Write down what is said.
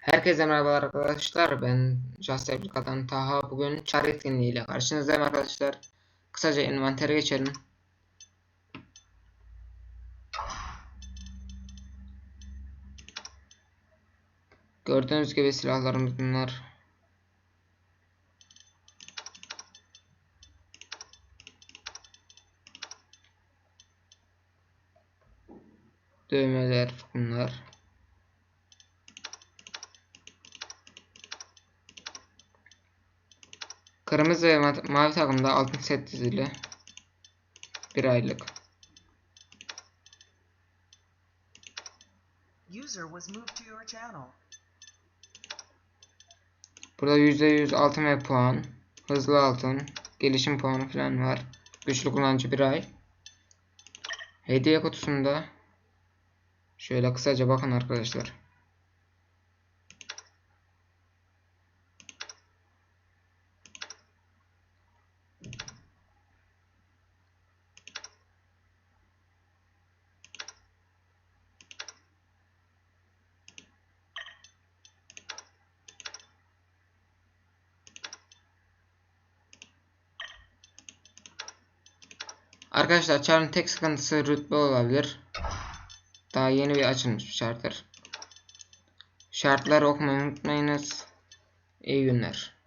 Herkese merhabalar arkadaşlar. Ben Just Replica'dan Taha. Bugün çar etkinliğiyle karşınızdayım arkadaşlar. Kısaca envantere geçelim. Gördüğünüz gibi silahlarımız bunlar. Dövmeler bunlar. Kırmızı ve ma- mavi takımda altın set dizili. Bir aylık. User was moved to your channel. Burada %100 altın ve puan. Hızlı altın. Gelişim puanı falan var. Güçlü kullanıcı bir ay. Hediye kutusunda şöyle kısaca bakın arkadaşlar. Arkadaşlar çarın tek sıkıntısı rütbe olabilir. Daha yeni bir açılmış bir şarttır. Şartları okumayı unutmayınız. İyi günler.